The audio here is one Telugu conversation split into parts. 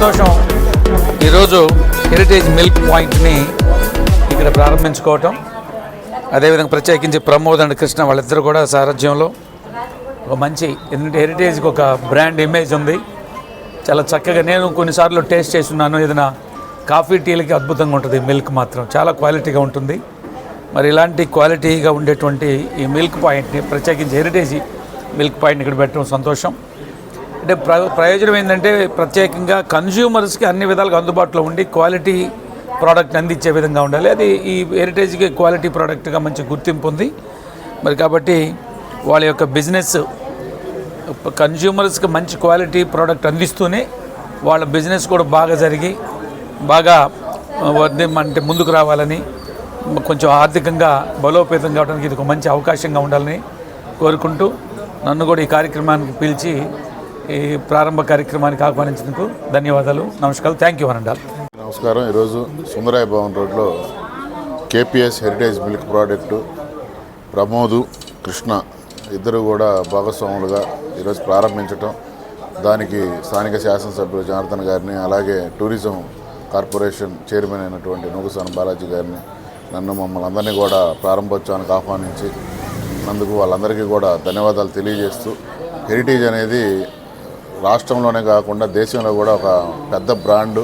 సంతోషం. ఈరోజు హెరిటేజ్ మిల్క్ పాయింట్ని ఇక్కడ ప్రారంభించుకోవటం. అదేవిధంగా ప్రత్యేకించి ప్రమోద్ అండ్ కృష్ణ వాళ్ళిద్దరూ కూడా సారథ్యంలో. ఒక మంచి ఎందుకంటే హెరిటేజ్కి ఒక బ్రాండ్ ఇమేజ్ ఉంది. చాలా చక్కగా నేను కొన్నిసార్లు టేస్ట్ చేస్తున్నాను. ఏదైనా కాఫీ టీలకి అద్భుతంగా ఉంటుంది మిల్క్ మాత్రం. చాలా క్వాలిటీగా ఉంటుంది. మరి ఇలాంటి క్వాలిటీగా ఉండేటువంటి ఈ మిల్క్ పాయింట్ని ప్రత్యేకించి హెరిటేజ్ మిల్క్ పాయింట్ ఇక్కడ పెట్టడం సంతోషం. అంటే ప్ర ప్రయోజనం ఏంటంటే ప్రత్యేకంగా కన్జ్యూమర్స్కి అన్ని విధాలుగా అందుబాటులో ఉండి క్వాలిటీ ప్రోడక్ట్ అందించే విధంగా ఉండాలి. అది ఈ హెరిటేజ్కి క్వాలిటీ ప్రోడక్ట్గా మంచి గుర్తింపు ఉంది. మరి కాబట్టి వాళ్ళ యొక్క బిజినెస్ కన్జ్యూమర్స్కి మంచి క్వాలిటీ ప్రోడక్ట్ అందిస్తూనే వాళ్ళ బిజినెస్ కూడా బాగా జరిగి బాగా అంటే ముందుకు రావాలని కొంచెం ఆర్థికంగా బలోపేతం కావడానికి ఇది ఒక మంచి అవకాశంగా ఉండాలని కోరుకుంటూ నన్ను కూడా ఈ కార్యక్రమానికి పిలిచి ఈ ప్రారంభ కార్యక్రమానికి ఆహ్వానించినందుకు ధన్యవాదాలు. నమస్కారం థ్యాంక్ యూ అనండాల్ నమస్కారం. ఈరోజు సుందరాయ భవన్ రోడ్లో KPS heritage milk product Pramod Krishna ఇద్దరు కూడా భాగస్వాములుగా ఈరోజు ప్రారంభించటం దానికి స్థానిక శాసనసభ్యులు జనార్దన్ గారిని అలాగే టూరిజం కార్పొరేషన్ చైర్మన్ అయినటువంటి నూగుసాని బాలాజీ గారిని నన్ను మమ్మల్ని అందరినీ కూడా ప్రారంభోత్సవానికి ఆహ్వానించి అందుకు వాళ్ళందరికీ కూడా ధన్యవాదాలు తెలియజేస్తూ హెరిటేజ్ అనేది రాష్ట్రంలోనే కాకుండా దేశంలో కూడా ఒక పెద్ద బ్రాండు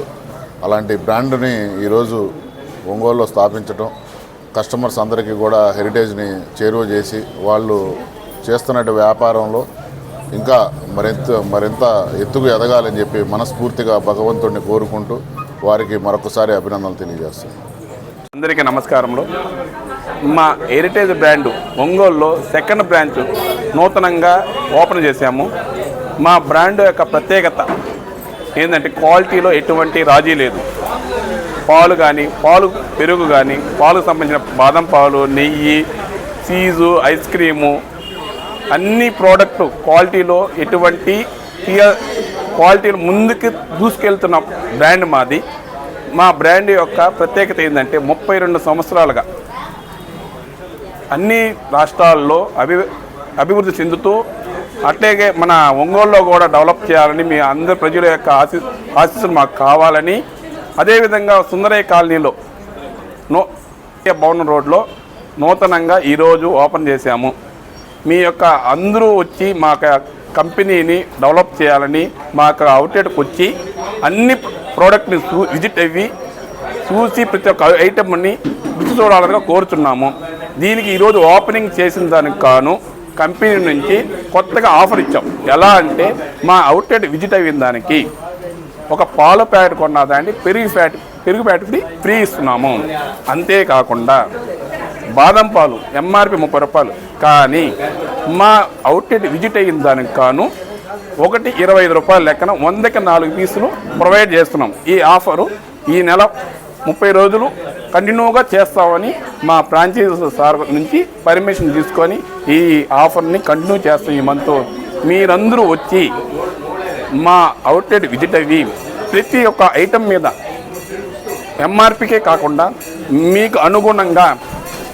అలాంటి బ్రాండ్ని ఈరోజు ఒంగోలులో స్థాపించడం కస్టమర్స్ అందరికీ కూడా హెరిటేజ్ని చేరువ చేసి వాళ్ళు చేస్తున్న వ్యాపారంలో ఇంకా మరింత మరింత ఎత్తుకు ఎదగాలని చెప్పి మనస్ఫూర్తిగా భగవంతుడిని కోరుకుంటూ వారికి మరొకసారి అభినందనలు తెలియజేస్తాను అందరికీ నమస్కారంలో మా హెరిటేజ్ బ్రాండ్ ఒంగోలులో సెకండ్ బ్రాంచ్ నూతనంగా ఓపెన్ చేశాము. మా బ్రాండ్ యొక్క ప్రత్యేకత ఏంటంటే క్వాలిటీలో ఎటువంటి రాజీ లేదు. పాలు కానీ పాలు పెరుగు కానీ పాలకు సంబంధించిన బాదం పాలు నెయ్యి చీజు ఐస్ క్రీము అన్ని ప్రోడక్ట్ క్వాలిటీలో ఎటువంటి క్లియర్ క్వాలిటీలు ముందుకు దూసుకెళ్తున్న బ్రాండ్ మాది. మా బ్రాండ్ యొక్క ప్రత్యేకత ఏంటంటే ముప్పై రెండు సంవత్సరాలుగా అన్ని రాష్ట్రాల్లో అభి అభివృద్ధి చెందుతూ అట్లాగే మన ఒంగోలులో కూడా డెవలప్ చేయాలని మీ అందరి ప్రజల యొక్క ఆశీ ఆశీస్సులు మాకు కావాలని అదేవిధంగా సుందరయ్య కాలనీలో నో భవన్ రోడ్లో నూతనంగా ఈరోజు ఓపెన్ చేశాము. మీ యొక్క అందరూ వచ్చి మా యొక్క కంపెనీని డెవలప్ చేయాలని మా యొక్క అవుట్లెట్కి వచ్చి అన్ని ప్రోడక్ట్ని విజిట్ అయ్యి చూసి ప్రతి ఒక్క ఐటమ్ని రుచి చూడాలని కోరుతున్నాము దీనికి ఈరోజు ఓపెనింగ్ చేసిన దానికి కాను కంపెనీ నుంచి కొత్తగా ఆఫర్ ఇచ్చాం. ఎలా అంటే మా అవుట్లెట్ విజిట్ అయిన దానికి ఒక పాల ప్యాకెట్ కొన్నా దాన్ని పెరుగు ప్యాకెట్ పెరుగు ప్యాకెట్ ఫ్రీ ఫ్రీ ఇస్తున్నాము. అంతేకాకుండా బాదం పాలు ఎంఆర్పి ముప్పై రూపాయలు. కానీ మా అవుట్లెట్ విజిట్ అయిన దానికి కాను ఒకటి ఇరవై ఐదు రూపాయల లెక్కన వందకి నాలుగు పీసులు ప్రొవైడ్ చేస్తున్నాం. ఈ ఆఫరు ఈ నెల ముప్పై రోజులు కంటిన్యూగా చేస్తామని మా ఫ్రాంచైజీ సార్ నుంచి పర్మిషన్ తీసుకొని ఈ ఆఫర్ని కంటిన్యూ చేస్తాం ఈ మంత్ మీరందరూ వచ్చి మా అవుట్లెట్ విజిట్ అయ్యి ప్రతి ఒక్క ఐటెం మీద ఎంఆర్పికే కాకుండా మీకు అనుగుణంగా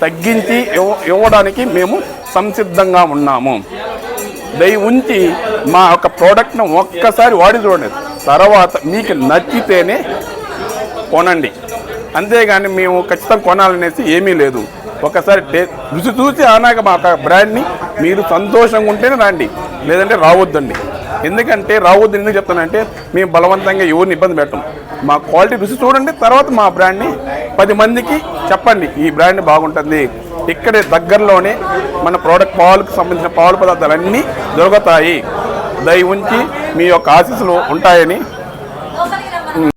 తగ్గించి ఇవ్వ ఇవ్వడానికి మేము సంసిద్ధంగా ఉన్నాము. దయ ఉంచి మా యొక్క ప్రోడక్ట్ను ఒక్కసారి వాడి చూడండి. తర్వాత మీకు నచ్చితేనే కొనండి. అంతేగాని మేము ఖచ్చితంగా కొనాలనేసి ఏమీ లేదు. ఒకసారి టే రుచి చూసి ఆనాక మా బ్రాండ్ని మీరు సంతోషంగా ఉంటేనే రండి. లేదంటే రావద్దండి. ఎందుకంటే రావద్దు ఎందుకు చెప్తానంటే మేము బలవంతంగా ఎవరిని ఇబ్బంది పెట్టం. మా క్వాలిటీ రుచి చూడండి తర్వాత మా బ్రాండ్ని పది మందికి చెప్పండి ఈ బ్రాండ్ బాగుంటుంది. ఇక్కడే దగ్గరలోనే మన ప్రోడక్ట్ పాలకు సంబంధించిన పాలు పదార్థాలన్నీ దొరుకుతాయి. దయ ఉంచి మీ యొక్క ఆశీస్సులు ఉంటాయని